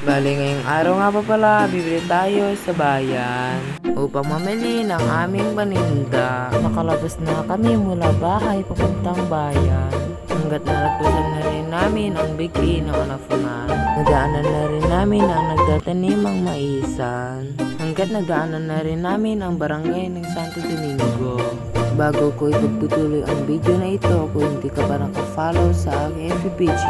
Bali ngayong araw nga pa pala, bibili tayo sa bayan upang mamili ng aming paninda. Nakalabas na kami mula bahay papuntang bayan. Hanggat nalagpasan na rin namin ang bigli ng anafunan. Nadaanan na rin namin ang nagtatanimang maisan. Hanggat nadaanan na rin namin ang barangay ng Santo Domingo. Bago ko ipagputuloy ang video na ito, kung hindi ka pa nakafollow sa aking FB page,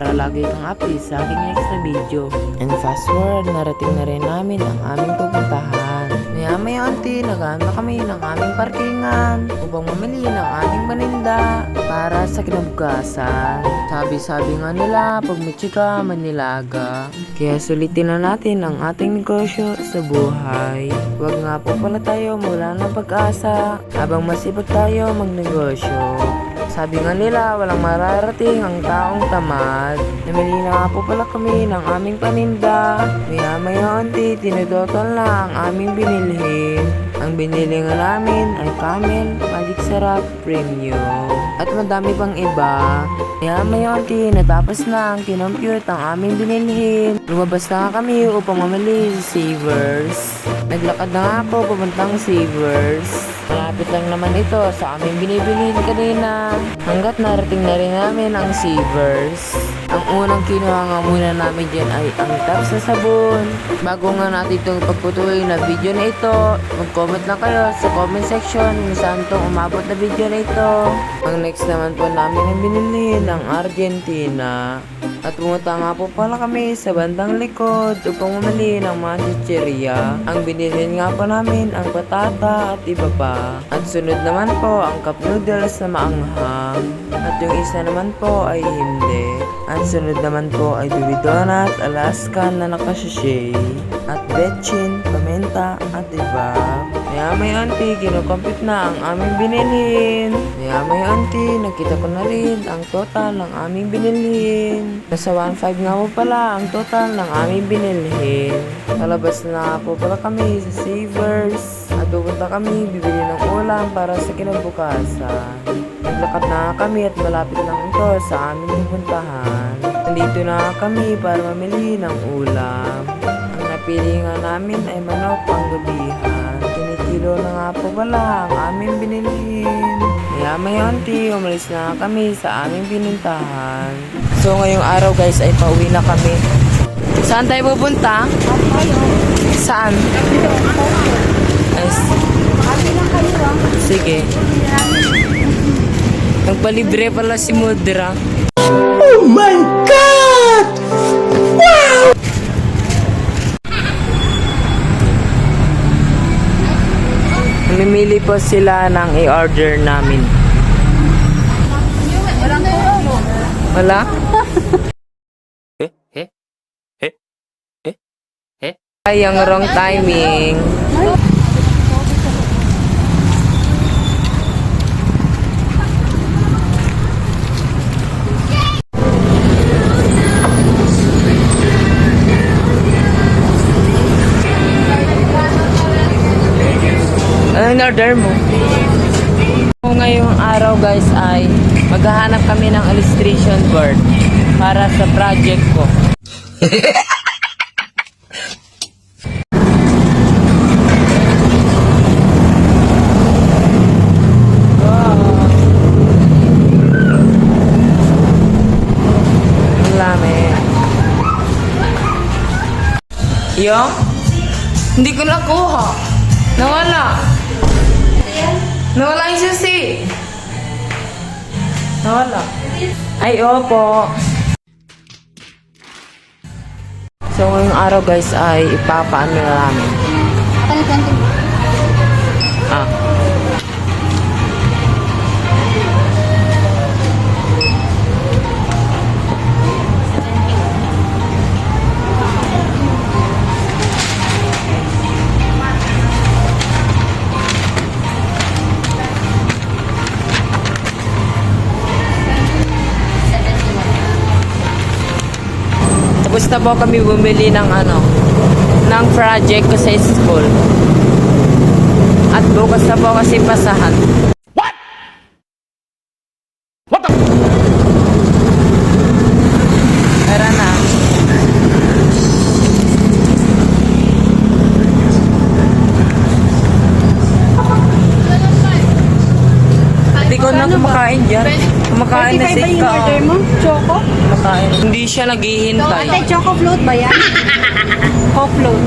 para lagi kang update sa aking next na video. And fast forward, narating na rin namin ang aming pupuntahan. Maya maya auntie, naghahanap na kami ng aming parkingan upang mamili ng aming paninda para sa kinabukasan. Sabi-sabi nga nila, pag may chika, manilaga. Kaya sulitin na natin ang ating negosyo sa buhay. Huwag nga po pala tayo mula ng pag-asa habang masipag tayo magnegosyo. Sabi nga nila, walang mararating ang taong tamad. Namili na nga po pala kami ng aming paninda. Maya maya auntie, tinutotol na ang aming binilhin. Ang binili nga namin ay Camel Magic Sarap Premium. At madami pang iba. Maya maya auntie, natapos na ang kinompute ang aming binilhin. Lumabas na kami upang mamili sa Savers. Naglakad na po papuntang Savers. Malapit lang naman ito sa aming binibilhin kanina. Hanggat narating na rin namin ang Savers. Ang unang kinuha nga muna namin dyan ay ang tabs na sabon. Bago nga natin itong pagputuloy na video na ito, mag-comment lang kayo sa comment section kung saan itong umabot na video na ito. Ang next naman po namin ang binili ng Argentina. At pumunta nga po pala kami sa bandang likod upang bumili ng mga chichirya. Ang binili nga po namin ang patata at iba pa. At sunod naman po ang cup noodles na maanghang. At yung isa naman po ay hindi. At sunod naman po ay Dewey Donut, Alaska na nakasashay. At betchin, pamenta at iba. Maya may auntie, kinukompute na ang aming binilhin. Maya may auntie, nakita ko na rin ang total ng aming binilhin. Nasa 1.5 nga po pala ang total ng aming binilhin. Palabas na po pala kami sa Savers. At pupunta kami bibili ng ulam para sa kinabukasan. Naglakad na kami at malapit lang ito sa aming pupuntahan. Nandito na kami para mamili ng ulam. Ang napili nga namin ay manok ang gabihan. Kinikilo na nga po pala ang aming binilhin. Maya may auntie, umalis na kami sa aming pinintahan. So ngayong araw guys ay pauwi na kami. Saan tayo pupunta? Saan? Ay, sige. Nagpalibre pala si Mudra. Po sila ng i-order namin. Wala? Eh? Eh? Eh? Eh? Eh? Ay, ang wrong timing. Ano yung order mo? So, ngayong araw guys ay maghahanap kami ng illustration board para sa project ko. Yo? Hindi ko nakuha. Nawala. Ay, opo. So, ngayong araw guys ay ipapaano na namin. Ah. Basta po kami bumili ng ano, ng project ko sa school. At bukas na po kasi pasahan. What? What the? Tara na. Hindi ko na kumakain dyan. Kumakain na sick ka. order oh. mo? Makain. Hindi siya naghihintay. Ate, choco float ba yan? Coke float.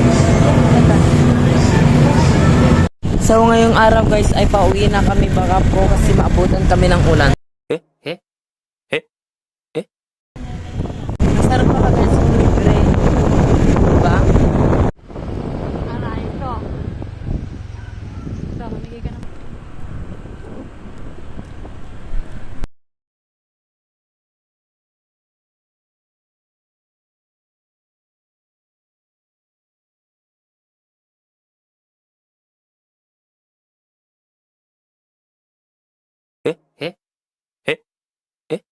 So ngayong araw guys ay pauwi na kami baka po kasi maabutan kami ng ulan. Eh? Eh? Masarap pa guys kung libre. Diba? Ano, ito. Ito, mamigay ka ng... Eh? Eh?